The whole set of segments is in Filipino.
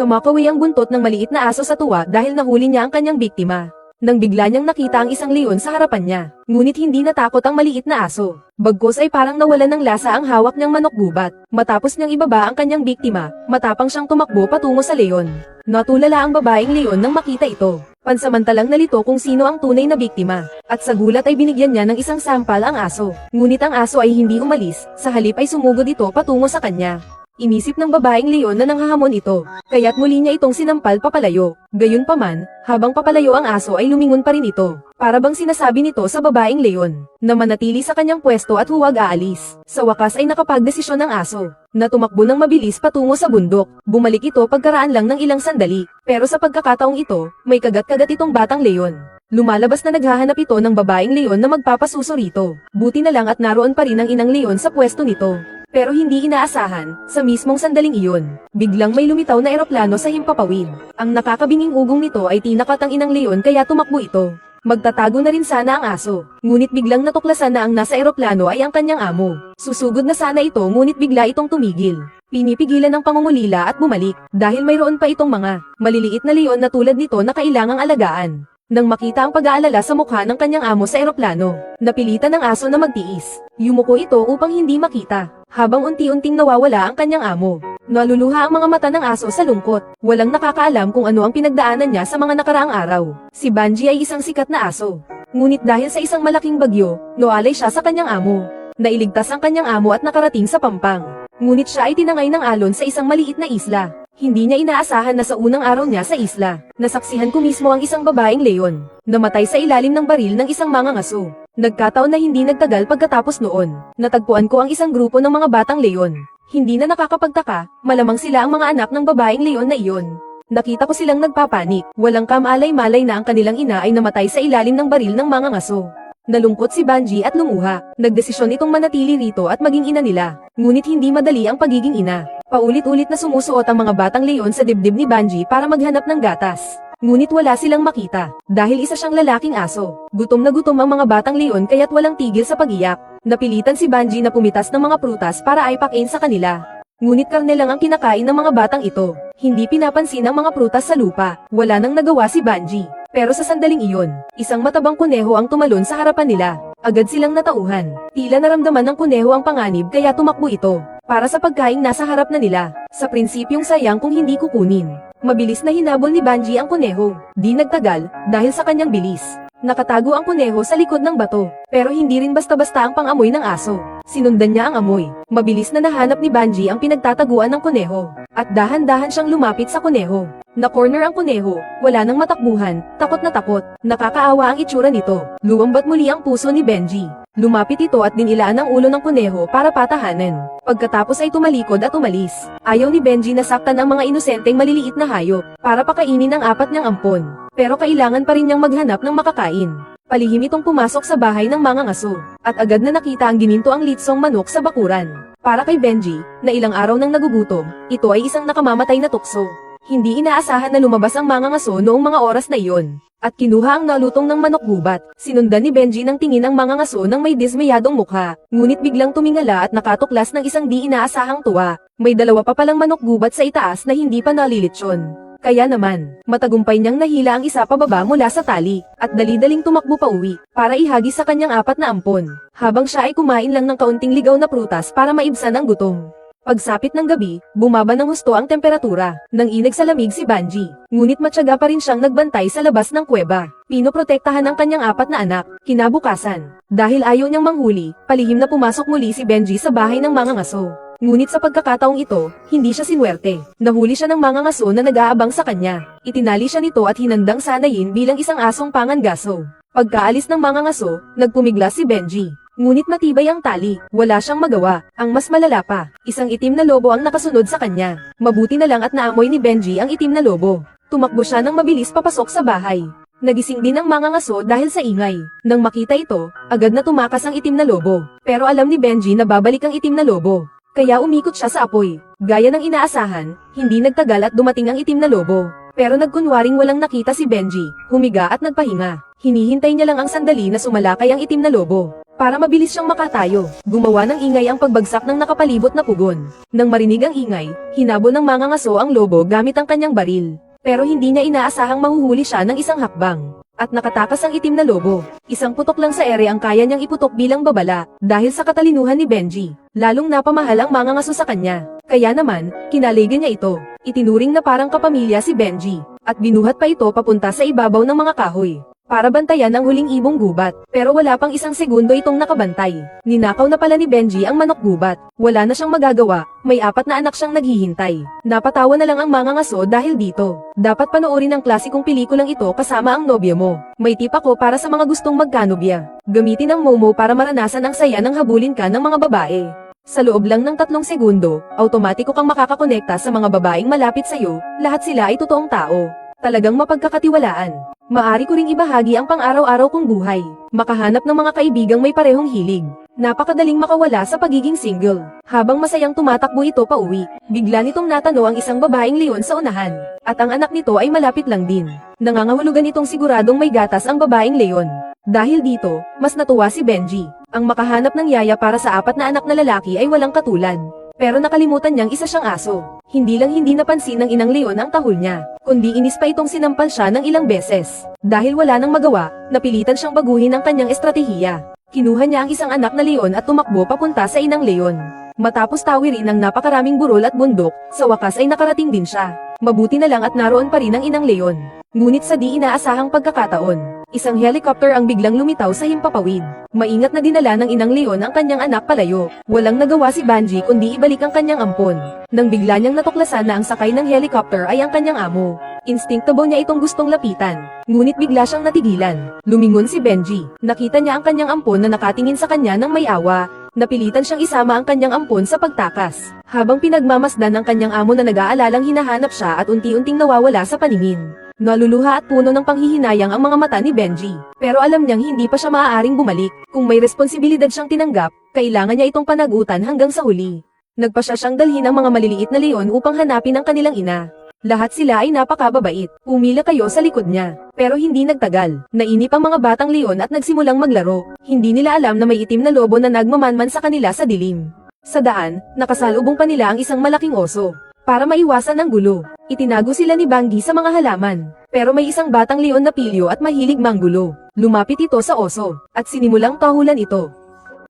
Tumakaway ang buntot ng maliit na aso sa tuwa dahil nahuli niya ang kanyang biktima. Nang bigla niyang nakita ang isang leon sa harapan niya, ngunit hindi natakot ang maliit na aso. Bagkos ay parang nawalan ng lasa ang hawak niyang manok gubat. Matapos niyang ibaba ang kanyang biktima, matapang siyang tumakbo patungo sa leon. Natulala ang babaeng leon nang makita ito. Pansamantalang nalito kung sino ang tunay na biktima. At sa gulat ay binigyan niya ng isang sampal ang aso. Ngunit ang aso ay hindi umalis, sa halip ay sumugod ito patungo sa kanya. Inisip ng babaeng leon na nanghahamon ito, kaya't muli niya itong sinampal papalayo. Gayunpaman, habang papalayo ang aso ay lumingon pa rin ito. Para bang sinasabi nito sa babaeng leon, na manatili sa kanyang pwesto at huwag aalis. Sa wakas ay nakapagdesisyon ng aso, na tumakbo ng mabilis patungo sa bundok. Bumalik ito pagkaraan lang ng ilang sandali, pero sa pagkakataong ito, may kagat-kagat itong batang leon. Lumalabas na naghahanap ito ng babaeng leon na magpapasuso rito. Buti na lang at naroon pa rin ang inang leon sa pwesto nito. Pero hindi inaasahan, sa mismong sandaling iyon, biglang may lumitaw na eroplano sa himpapawid. Ang nakakabinging ugong nito ay tinakat ang inang leon kaya tumakbo ito. Magtatago na rin sana ang aso, ngunit biglang natuklasan na ang nasa eroplano ay ang kanyang amo. Susugod na sana ito ngunit bigla itong tumigil. Pinipigilan ng pangungulila at bumalik, dahil mayroon pa itong mga maliliit na leon na tulad nito na kailangang alagaan. Nang makita ang pag-aalala sa mukha ng kanyang amo sa eroplano, napilitan ng aso na magtiis. Yumuko ito upang hindi makita, habang unti-unting nawawala ang kanyang amo. Naluluha ang mga mata ng aso sa lungkot. Walang nakakaalam kung ano ang pinagdaanan niya sa mga nakaraang araw. Si Banji ay isang sikat na aso. Ngunit dahil sa isang malaking bagyo, noalay siya sa kanyang amo. Nailigtas ang kanyang amo at nakarating sa pampang. Ngunit siya ay tinangay ng alon sa isang maliit na isla. Hindi niya inaasahan na sa unang araw niya sa isla, nasaksihan ko mismo ang isang babaeng leon, namatay sa ilalim ng baril ng isang mangangaso. Nagkataon na hindi nagtagal pagkatapos noon, natagpuan ko ang isang grupo ng mga batang leon. Hindi na nakakapagtaka, malamang sila ang mga anak ng babaeng leon na iyon. Nakita ko silang nagpapanik, walang kamalay-malay na ang kanilang ina ay namatay sa ilalim ng baril ng mangangaso. Nalungkot si Banji at lumuha. Nagdesisyon itong manatili rito at maging ina nila. Ngunit hindi madali ang pagiging ina. Paulit-ulit na sumusuot ang mga batang leon sa dibdib ni Banji para maghanap ng gatas. Ngunit wala silang makita, dahil isa siyang lalaking aso. Gutom na gutom ang mga batang leon kaya't walang tigil sa pagiyak. Napilitan si Banji na pumitas ng mga prutas para aipakin sa kanila. Ngunit karne lang ang kinakain ng mga batang ito. Hindi pinapansin ang mga prutas sa lupa. Wala nang nagawa si Banji. Pero sa sandaling iyon, isang matabang kuneho ang tumalon sa harapan nila. Agad silang natauhan. Tila naramdaman ng kuneho ang panganib kaya tumakbo ito. Para sa pagkain nasa harap na nila. Sa prinsipyong sayang kung hindi kukunin. Mabilis na hinabol ni Banji ang kuneho. Di nagtagal, dahil sa kanyang bilis. Nakatago ang kuneho sa likod ng bato. Pero hindi rin basta-basta ang pangamoy ng aso. Sinundan niya ang amoy. Mabilis na nahanap ni Banji ang pinagtataguan ng kuneho. At dahan-dahan siyang lumapit sa kuneho. Na-corner ang kuneho, wala nang matakbuhan, takot na takot. Nakakaawa ang itsura nito. Luwambat muli ang puso ni Benji. Lumapit ito at dinilaan ang ulo ng kuneho para patahanan. Pagkatapos ay tumalikod at umalis. Ayaw ni Benji na saktan ang mga inosenteng maliliit na hayop para pakainin ang apat niyang ampon. Pero kailangan pa rin niyang maghanap ng makakain. Palihim itong pumasok sa bahay ng mga ngaso, at agad na nakita ang gininto ang litsong manok sa bakuran. Para kay Benji, na ilang araw nang nagugutom, ito ay isang nakamamatay na tukso. Hindi inaasahan na lumabas ang mga ngaso noong mga oras na iyon. At kinuha ang nalutong ng manok gubat. Sinundan ni Benji ng tingin ang mga ngaso ng may dismayadong mukha. Ngunit biglang tumingala at nakatuklas ng isang di inaasahang tuwa. May dalawa pa palang manok gubat sa itaas na hindi pa nalilitsyon. Kaya naman, matagumpay niyang nahila ang isa pababa mula sa tali, at dali-daling tumakbo pa uwi, para ihagis sa kanyang apat na ampon, habang siya ay kumain lang ng kaunting ligaw na prutas para maibsan ang gutom. Pagsapit ng gabi, bumaba ng husto ang temperatura, nang inag sa lamig si Banji. Ngunit matyaga pa rin siyang nagbantay sa labas ng kuweba. Pinoprotektahan ang kanyang apat na anak, kinabukasan. Dahil ayaw niyang manghuli, palihim na pumasok muli si Benji sa bahay ng mga ngaso. Ngunit sa pagkakataong ito, hindi siya sinwerte. Nahuli siya ng mga ngaso na nag-aabang sa kanya. Itinali siya nito at hinandang sanayin bilang isang asong pangangaso. Pagkaalis ng mga ngaso, nagpumiglas si Benji. Ngunit matibay ang tali, wala siyang magawa. Ang mas malala pa, isang itim na lobo ang nakasunod sa kanya. Mabuti na lang at naamoy ni Benji ang itim na lobo. Tumakbo siya ng mabilis papasok sa bahay. Nagising din ang mga ngaso dahil sa ingay. Nang makita ito, agad na tumakas ang itim na lobo. Pero alam ni Benji na babalik ang itim na lobo. Kaya umikot siya sa apoy. Gaya ng inaasahan, hindi nagtagal at dumating ang itim na lobo. Pero nagkunwaring walang nakita si Benji, humiga at nagpahinga. Hinihintay niya lang ang sandali na sumalakay ang itim na lobo. Para mabilis siyang makatayo. Gumawa ng ingay ang pagbagsak ng nakapalibot na pugon. Nang marinig ang ingay, hinabol ng mga ngaso ang lobo gamit ang kanyang baril. Pero hindi niya inaasahang mahuhuli siya ng isang hakbang. At nakatakas ang itim na lobo. Isang putok lang sa ere ang kaya niyang iputok bilang babala, dahil sa katalinuhan ni Benji. Lalong napamahal ang mga ngaso sa kanya. Kaya naman, kinaligan niya ito. Itinuring na parang kapamilya si Benji. At binuhat pa ito papunta sa ibabaw ng mga kahoy. Para bantayan ang huling ibong gubat. Pero wala pang isang segundo itong nakabantay. Ninakaw na pala ni Benji ang manok gubat. Wala na siyang magagawa, may apat na anak siyang naghihintay. Napatawa na lang ang mga ngaso dahil dito. Dapat panoorin ang klasikong pelikulang ito kasama ang nobya mo. May tip ako para sa mga gustong magkanobya. Gamitin ang Momo para maranasan ang saya ng habulin ka ng mga babae. Sa loob lang ng tatlong segundo, automatiko kang makakakonekta sa mga babaeng malapit sa'yo, lahat sila ay totoong tao. Talagang mapagkakatiwalaan. Maari ko ring ibahagi ang pang-araw-araw kong buhay. Makahanap ng mga kaibigang may parehong hilig. Napakadaling makawala sa pagiging single. Habang masayang tumatakbo ito pa uwi, bigla nitong natano ang isang babaeng leon sa unahan. At ang anak nito ay malapit lang din. Nangangahulugan itong siguradong may gatas ang babaeng leon. Dahil dito, mas natuwa si Benji. Ang makahanap ng yaya para sa apat na anak na lalaki ay walang katulad. Pero nakalimutan niyang isa siyang aso. Hindi lang hindi napansin ng inang leon ang tahol niya, kundi inis pa itong sinampal siya ng ilang beses. Dahil wala nang magawa, napilitan siyang baguhin ang kanyang estratehiya. Kinuha niya ang isang anak na leon at tumakbo papunta sa inang leon. Matapos tawirin ng napakaraming burol at bundok, sa wakas ay nakarating din siya. Mabuti na lang at naroon pa rin ang inang leon. Ngunit sa di inaasahang pagkakataon, isang helicopter ang biglang lumitaw sa himpapawid. Maingat na dinala ng inang leon ang kanyang anak palayo. Walang nagawa si Banji kundi ibalik ang kanyang ampon. Nang bigla niyang natuklasan na ang sakay ng helicopter ay ang kanyang amo. Instinctable niya itong gustong lapitan. Ngunit bigla siyang natigilan. Lumingon si Benji. Nakita niya ang kanyang ampon na nakatingin sa kanya ng may awa. Napilitan siyang isama ang kanyang ampon sa pagtakas. Habang pinagmamasdan ng kanyang amo na nag-aalalang hinahanap siya at unti-unting nawawala sa paningin. Naluluha at puno ng panghihinayang ang mga mata ni Benji. Pero alam niyang hindi pa siya maaaring bumalik. Kung may responsibilidad siyang tinanggap, kailangan niya itong panagutan hanggang sa huli. Nagpa siya siyang dalhin ang mga maliliit na leon upang hanapin ang kanilang ina. Lahat sila ay napakababait. Umila kayo sa likod niya. Pero hindi nagtagal. Nainip ang mga batang leon at nagsimulang maglaro. Hindi nila alam na may itim na lobo na nagmamanman sa kanila sa dilim. Sa daan, nakasalubong pa nila ang isang malaking oso. Para maiwasan ang gulo, itinago sila ni Banggi sa mga halaman. Pero may isang batang leon na pilyo at mahilig manggulo. Lumapit ito sa oso, at sinimulang tahulan ito.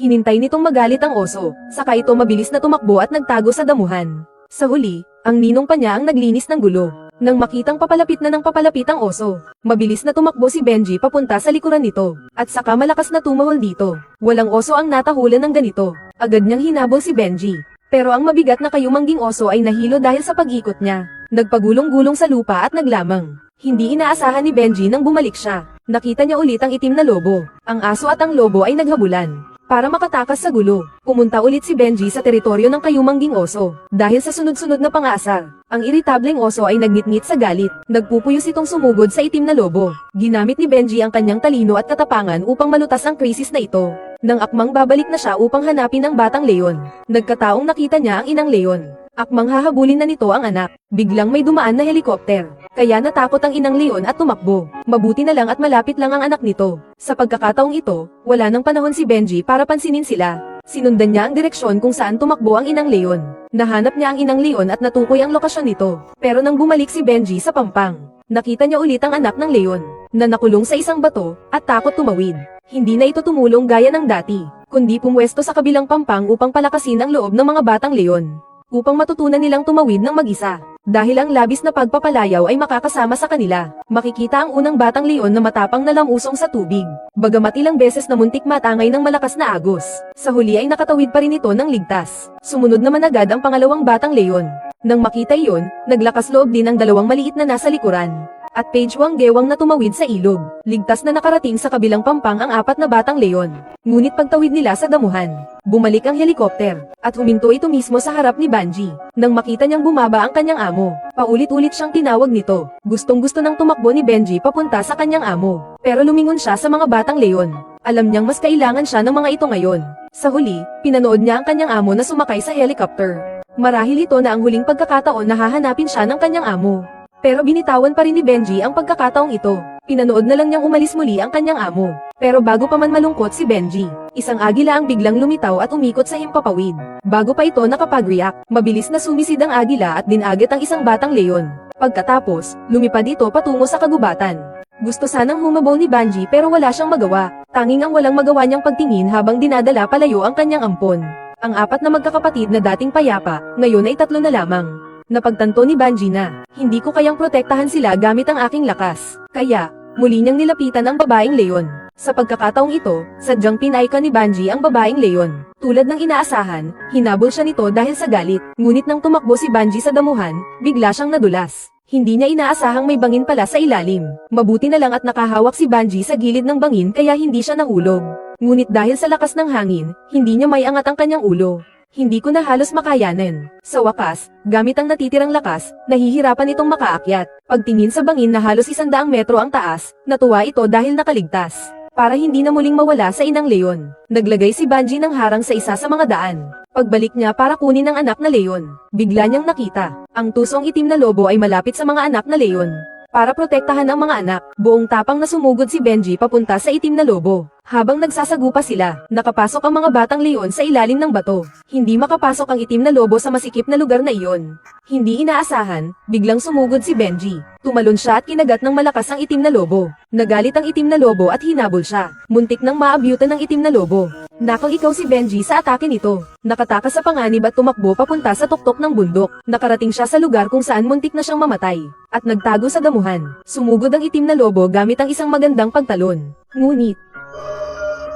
Hinintay nitong magalit ang oso, saka ito mabilis na tumakbo at nagtago sa damuhan. Sa huli, ang ninong pa niya ang naglinis ng gulo. Nang makitang papalapit na ng papalapit ang oso, mabilis na tumakbo si Benji papunta sa likuran nito, at saka malakas na tumahol dito. Walang oso ang natahulan ng ganito. Agad niyang hinabol si Benji. Pero ang mabigat na kayumangging oso ay nahilo dahil sa pag-ikot niya. Nagpagulong-gulong sa lupa at naglamang. Hindi inaasahan ni Benji nang bumalik siya. Nakita niya ulit ang itim na lobo. Ang aso at ang lobo ay naghabulan. Para makatakas sa gulo, pumunta ulit si Benji sa teritoryo ng kayumangging oso. Dahil sa sunod-sunod na pangasar, ang iritableng oso ay nagnitngit sa galit. Nagpupuyos itong sumugod sa itim na lobo. Ginamit ni Benji ang kanyang talino at katapangan upang malutas ang krisis na ito. Nang akmang babalik na siya upang hanapin ang batang leon, nagkataong nakita niya ang inang leon. Akmang hahabulin na nito ang anak. Biglang may dumaan na helikopter. Kaya natakot ang inang leon at tumakbo. Mabuti na lang at malapit lang ang anak nito. Sa pagkakataong ito, wala nang panahon si Benji para pansinin sila. Sinundan niya ang direksyon kung saan tumakbo ang inang leon. Nahanap niya ang inang leon at natukoy ang lokasyon nito. Pero nang bumalik si Benji sa pampang, nakita niya ulit ang anak ng leon, na nakulong sa isang bato, at takot tumawid. Hindi na ito tumulong gaya ng dati, kundi pumwesto sa kabilang pampang upang palakasin ang loob ng mga batang leon. Upang matutunan nilang tumawid ng mag-isa. Dahil ang labis na pagpapalayaw ay makakasama sa kanila, makikita ang unang batang leon na matapang na lamusong sa tubig. Bagamat ilang beses na muntik matangay ng malakas na agos, sa huli ay nakatawid pa rin ito ng ligtas. Sumunod naman agad ang pangalawang batang leon. Nang makita iyon, naglakas loob din ang dalawang maliit na nasa likuran. At page wang gewang na tumawid sa ilog. Ligtas na nakarating sa kabilang pampang ang apat na batang leon. Ngunit pagtawid nila sa damuhan, bumalik ang helikopter, at huminto ito mismo sa harap ni Banji. Nang makita niyang bumaba ang kanyang amo, paulit-ulit siyang tinawag nito. Gustong gusto nang tumakbo ni Benji papunta sa kanyang amo. Pero lumingon siya sa mga batang leon. Alam niyang mas kailangan siya ng mga ito ngayon. Sa huli, pinanood niya ang kanyang amo na sumakay sa helicopter. Marahil ito na ang huling pagkakataon na hahanapin siya ng kanyang amo. Pero binitawan pa rin ni Benji ang pagkakataong ito. Pinanood na lang niyang umalis muli ang kanyang amo. Pero bago pa man malungkot si Benji, isang agila ang biglang lumitaw at umikot sa himpapawid. Bago pa ito nakapag-react, mabilis na sumisid ang agila at dinagit ang isang batang leon. Pagkatapos, lumipad ito patungo sa kagubatan. Gusto sanang humabaw ni Banji pero wala siyang magawa. Tanging ang walang magawa niyang pagtingin habang dinadala palayo ang kanyang ampon. Ang apat na magkakapatid na dating payapa, ngayon ay tatlo na lamang. Napagtanto ni Banji na, hindi ko kayang protektahan sila gamit ang aking lakas. Kaya, muli niyang nilapitan ang babaeng leon. Sa pagkakataong ito, sadyang pinayka ni Banji ang babaeng leon. Tulad ng inaasahan, hinabol siya nito dahil sa galit. Ngunit nang tumakbo si Banji sa damuhan, bigla siyang nadulas. Hindi niya inaasahang may bangin pala sa ilalim. Mabuti na lang at nakahawak si Banji sa gilid ng bangin kaya hindi siya nahulog. Ngunit dahil sa lakas ng hangin, hindi niya may angat ang kanyang ulo. Hindi ko na halos makayanan. Sa wakas, gamit ang natitirang lakas, nahihirapan itong makaakyat. Pagtingin sa bangin na halos isandaang metro ang taas, natuwa ito dahil nakaligtas. Para hindi na muling mawala sa inang leon. Naglagay si Banji ng harang sa isa sa mga daan. Pagbalik niya para kunin ang anak na leon, bigla niyang nakita. Ang tusong itim na lobo ay malapit sa mga anak na leon. Para protektahan ang mga anak, buong tapang na sumugod si Benji papunta sa itim na lobo. Habang nagsasagupa sila, nakapasok ang mga batang leon sa ilalim ng bato. Hindi makapasok ang itim na lobo sa masikip na lugar na iyon. Hindi inaasahan, biglang sumugod si Benji. Tumalon siya at kinagat ng malakas ang itim na lobo. Nagalit ang itim na lobo at hinabol siya. Muntik nang maabyutan ng itim na lobo. Nakang ikaw si Benji sa atake nito. Nakatakas sa panganib at tumakbo papunta sa tuktok ng bundok. Nakarating siya sa lugar kung saan muntik na siyang mamatay. At nagtago sa damuhan. Sumugod ang itim na lobo gamit ang isang magandang pagtalon. Ngunit,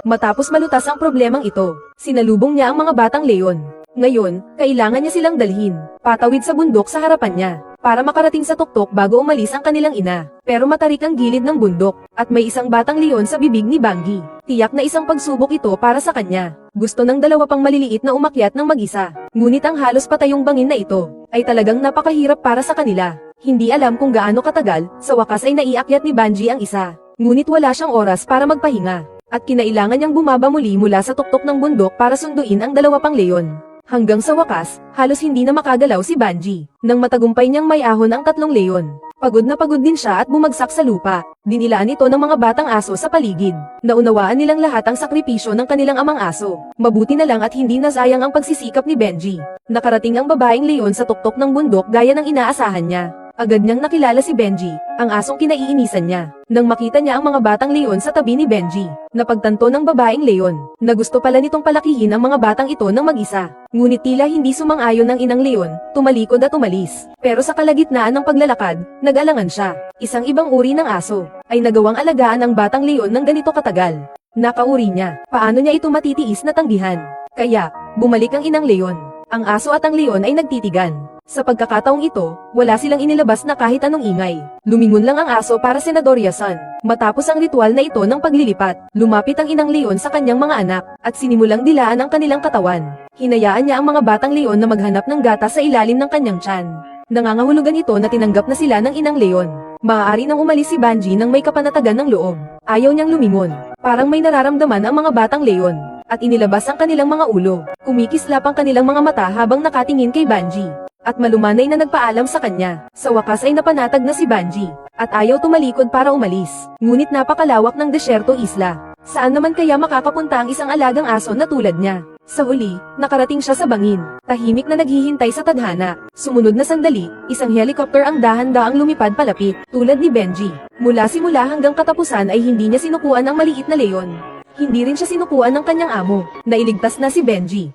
Matapos malutas ang problemang ito, sinalubong niya ang mga batang leon. Ngayon, kailangan niya silang dalhin, patawid sa bundok sa harapan niya, para makarating sa tuktok bago umalis ang kanilang ina. Pero matarik ang gilid ng bundok, at may isang batang leon sa bibig ni Bangi. Tiyak na isang pagsubok ito para sa kanya. Gusto ng dalawa pang maliliit na umakyat ng mag-isa. Ngunit ang halos patayong bangin na ito, ay talagang napakahirap para sa kanila. Hindi alam kung gaano katagal, sa wakas ay naiakyat ni Banji ang isa. Ngunit wala siyang oras para magpahinga at kinailangan niyang bumaba muli mula sa tuktok ng bundok para sunduin ang dalawa pang leon. Hanggang sa wakas, halos hindi na makagalaw si Banji. Nang matagumpay niyang may ahon ang tatlong leon. Pagod na pagod din siya at bumagsak sa lupa. Dinilaan ito ng mga batang aso sa paligid. Naunawaan nilang lahat ang sakripisyo ng kanilang amang aso. Mabuti na lang at hindi nasayang ang pagsisikap ni Benji. Nakarating ang babaeng leon sa tuktok ng bundok gaya ng inaasahan niya. Agad niyang nakilala si Benji, ang asong kinaiinisan niya. Nang makita niya ang mga batang leon sa tabi ni Benji, napagtanto ng babaeng leon, na gusto pala nitong palakihin ang mga batang ito ng mag-isa. Ngunit tila hindi sumang-ayon ng inang leon, tumalikod at umalis. Pero sa kalagitnaan ng paglalakad, nag-alangan siya. Isang ibang uri ng aso, ay nagawang alagaan ang batang leon ng ganito katagal. Nakauri niya, paano niya ito matitiis na tanggihan. Kaya, bumalik ang inang leon. Ang aso at ang leon ay nagtitigan. Sa pagkakataong ito, wala silang inilabas na kahit anong ingay. Lumingon lang ang aso para Senador Yasan. Matapos ang ritual na ito ng paglilipat, lumapit ang inang leon sa kanyang mga anak, at sinimulang dilaan ang kanilang katawan. Hinayaan niya ang mga batang leon na maghanap ng gata sa ilalim ng kanyang tiyan. Nangangahulugan ito na tinanggap na sila ng inang leon. Maaari nang umalis si Banji nang may kapanatagan ng loob. Ayaw niyang lumingon. Parang may nararamdaman ang mga batang leon. At inilabas ang kanilang mga ulo. Kumikislap ang kanilang mga mata habang nakatingin kay Banji at malumanay na nagpaalam sa kanya. Sa wakas ay napanatag na si Banji, at ayaw tumalikod para umalis. Ngunit napakalawak ng desyerto isla. Saan naman kaya makakapunta ang isang alagang aso na tulad niya? Sa huli, nakarating siya sa bangin. Tahimik na naghihintay sa tadhana. Sumunod na sandali, isang helicopter ang dahan-daang lumipad palapit, tulad ni Benji. Mula simula hanggang katapusan ay hindi niya sinukuan ang maliit na leon. Hindi rin siya sinukuan ng kanyang amo. Nailigtas na si Benji.